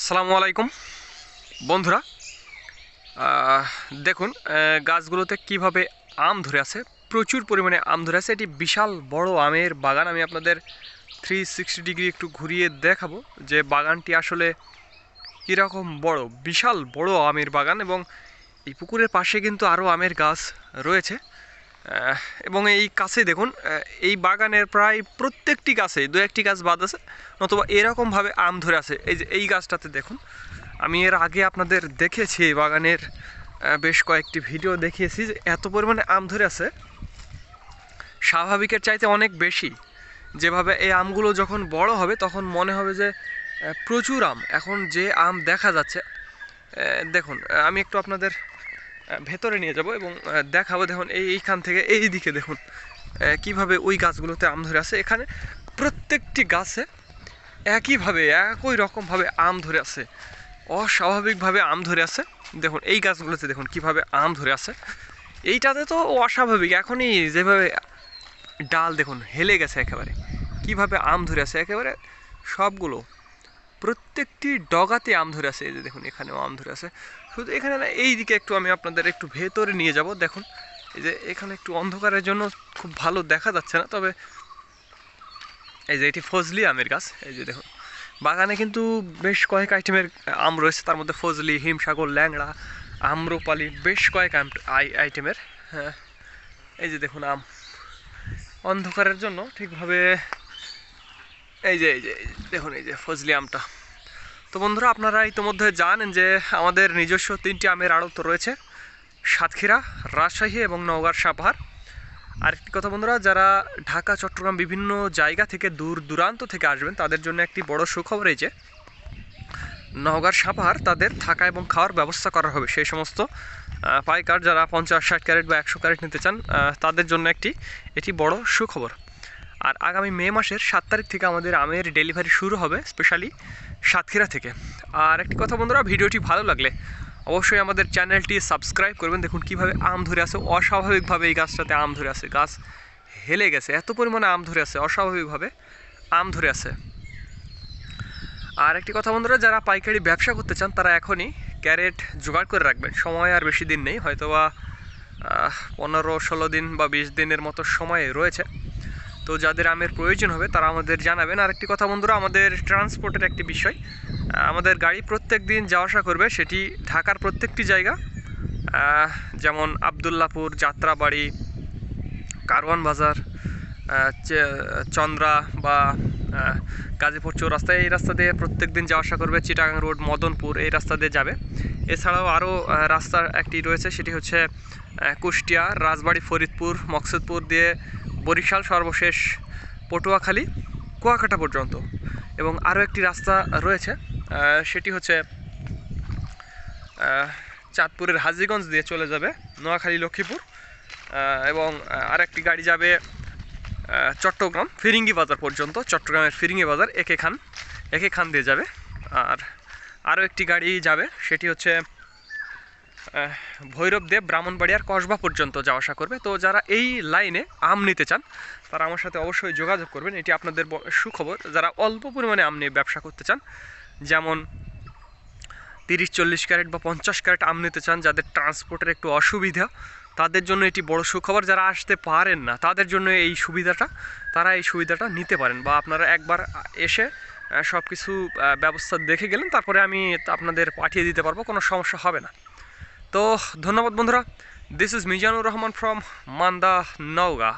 আসসালামু আলাইকুম। বন্ধুরা দেখুন গাছগুলোতে কীভাবে আম ধরে আছে, প্রচুর পরিমাণে আম ধরে আছে। এটি বিশাল বড় আমের বাগান। আমি আপনাদের থ্রি সিক্সটি ডিগ্রি একটু ঘুরিয়ে দেখাবো যে বাগানটি আসলে কীরকম বড়, বিশাল বড় আমের বাগান এবং এই পুকুরের পাশে কিন্তু আরও আমের গাছ রয়েছে। এবং এই কাছে দেখুন এই বাগানের প্রায় প্রত্যেকটি গাছে দু একটি গাছ বাদ আছে, নতুবা এরকমভাবে আম ধরে আছে। এই যে এই গাছটাতে দেখুন, আমি এর আগে আপনাদের দেখেছি এই বাগানের বেশ কয়েকটি ভিডিও দেখিয়েছি যে এত পরিমাণে আম ধরে আছে। স্বাভাবিকের চাইতে অনেক বেশি। যেভাবে এই আমগুলো যখন বড় হবে, তখন মনে হবে যে প্রচুর আম। এখন যে আম দেখা যাচ্ছে দেখুন, আমি একটু আপনাদের ভেতরে নিয়ে যাব এবং দেখাবো দেখুন, এই, এইখান থেকে এই দিকে দেখুন কীভাবে ওই গাছগুলোতে আম ধরে আছে। এখানে প্রত্যেকটি গাছে একইভাবে, একই রকমভাবে আম ধরে আছে। অস্বাভাবিকভাবে আম ধরে আছে। দেখুন, এই গাছগুলোতে দেখুন কীভাবে আম ধরে আছে। এইটাতে তো অস্বাভাবিক, এখনই যেভাবে ডাল দেখুন, হেলে গেছে একেবারে। কীভাবে আম ধরে আছে, একেবারে সবগুলো প্রত্যেকটি ডগাতে আম ধরে আছে, এই যে দেখুন, এখানেও আম ধরে আছে। শুধু এখানে না, এই দিকে একটু আমি আপনাদের একটু ভেতরে নিয়ে যাব, দেখুন। এই যে এখানে একটু অন্ধকারের জন্য খুব ভালো দেখা যাচ্ছে না, তবে এই যে এটি ফজলি আমের গাছ, এই যে দেখুন। বাগানে কিন্তু বেশ কয়েক আইটেমের আম রয়েছে, তার মধ্যে ফজলি, হিমসাগর, ল্যাংড়া, আম্রপালি, বেশ কয়েক আইটেমের হ্যাঁ। এই যে দেখুন আম। অন্ধকারের জন্য ঠিকভাবে এই যে এই যে দেখুন এই যে ফজলি আমটা। তো বন্ধুরা, আপনারা ইতিমধ্যে জানেন যে আমাদের নিজস্ব তিনটি আমের আড়ত রয়েছে। সাতক্ষীরা, রাজশাহী এবং নওগাঁর সাপাহার। আরেকটি কথা বন্ধুরা, যারা ঢাকা, চট্টগ্রাম বিভিন্ন জায়গা থেকে দূর দূরান্ত থেকে আসবেন, তাদের জন্য একটি বড় সুখবর এই যে, নওগাঁর সাপাহার তাদের থাকা এবং খাওয়ার ব্যবস্থা করা হবে। সেই সমস্ত পাইকার যারা পঞ্চাশ, ষাট ক্যারেট বা একশো ক্যারেট নিতে চান তাদের জন্য একটি, এটি বড় সুখবর। আর আগামী মে মাসের সাত তারিখ থেকে আমাদের আমের ডেলিভারি শুরু হবে স্পেশালি সাতক্ষীরা থেকে। আর একটি কথা বন্ধুরা, ভিডিওটি ভালো লাগলে অবশ্যই আমাদের চ্যানেলটি সাবস্ক্রাইব করবেন। দেখুন কীভাবে আম ধরে আছে অস্বাভাবিকভাবে এই গাছটাতে আম ধরে আছে গাছ হেলে গেছে, এত পরিমাণে আম ধরে আছে অস্বাভাবিকভাবে আম ধরে আছে আর একটি কথা বন্ধুরা, যারা পাইকারি ব্যবসা করতে চান, তারা এখনই ক্যারেট জোগাড় করে রাখবেন। সময় আর বেশি দিন নেই, হয়তোবা পনেরো, ষোলো দিন বা বিশ দিনের মতো সময় রয়েছে। তো যাদের আমের প্রয়োজন হবে, তারা আমাদের জানাবেন। আর একটি কথা বন্ধুরা, আমাদের ট্রান্সপোর্টের একটি বিষয়। আমাদের গাড়ি প্রত্যেক দিন যাওয়া আসা করবে, সেটি ঢাকার প্রত্যেকটি জায়গা। যেমন আবদুল্লাপুর, যাত্রাবাড়ি, কারওয়ান বাজার চন্দ্রা বা গাজীপুর চৌরাস্তা, এই রাস্তা দিয়ে প্রত্যেক দিন যাওয়া আসা করবে। চিটাগাং রোড, মদনপুর, এই রাস্তা দিয়ে যাবে। এছাড়াও আরও রাস্তা একটি রয়েছে, সেটি হচ্ছে কুষ্টিয়া, রাজবাড়ি, ফরিদপুর, মকসুদপুর দিয়ে বরিশাল সর্বশেষ পটুয়াখালী কুয়াকাটা পর্যন্ত। এবং আরও একটি রাস্তা রয়েছে সেটি হচ্ছে চাঁদপুরের হাজিগঞ্জ দিয়ে চলে যাবে নোয়াখালী লক্ষ্মীপুর এবং আহ, আরেকটি গাড়ি যাবে চট্টগ্রাম ফিরিঙ্গি বাজার পর্যন্ত। চট্টগ্রামের ফিরিঙ্গি বাজার একে খান একে খান দিয়ে যাবে। আর আরও একটি গাড়ি যাবে সেটি হচ্ছে ভৈরবদেব ব্রাহ্মণবাড়িয়ার কসবা পর্যন্ত যাওয়া আসা করবে। তো যারা এই লাইনে আম নিতে চান, তারা আমার সাথে অবশ্যই যোগাযোগ করবেন। এটি আপনাদের সুখবর। যারা অল্প পরিমাণে আম নিয়ে ব্যবসা করতে চান, যেমন তিরিশ, চল্লিশ ক্যারেট বা পঞ্চাশ ক্যারেট আম নিতে চান, যাদের ট্রান্সপোর্টের একটু অসুবিধা, তাদের জন্য এটি বড় সুখবর। যারা আসতে পারেন না, তাদের জন্য এই সুবিধাটা, তারা এই সুবিধাটা নিতে পারেন। বা আপনারা একবার এসে সব কিছু ব্যবস্থা দেখে গেলেন, তারপরে আমি আপনাদের পাঠিয়ে দিতে পারব, কোনো সমস্যা হবে না। তো ধন্যবাদ বন্ধুরা this is Mizanur Rahman from Manda Naogaon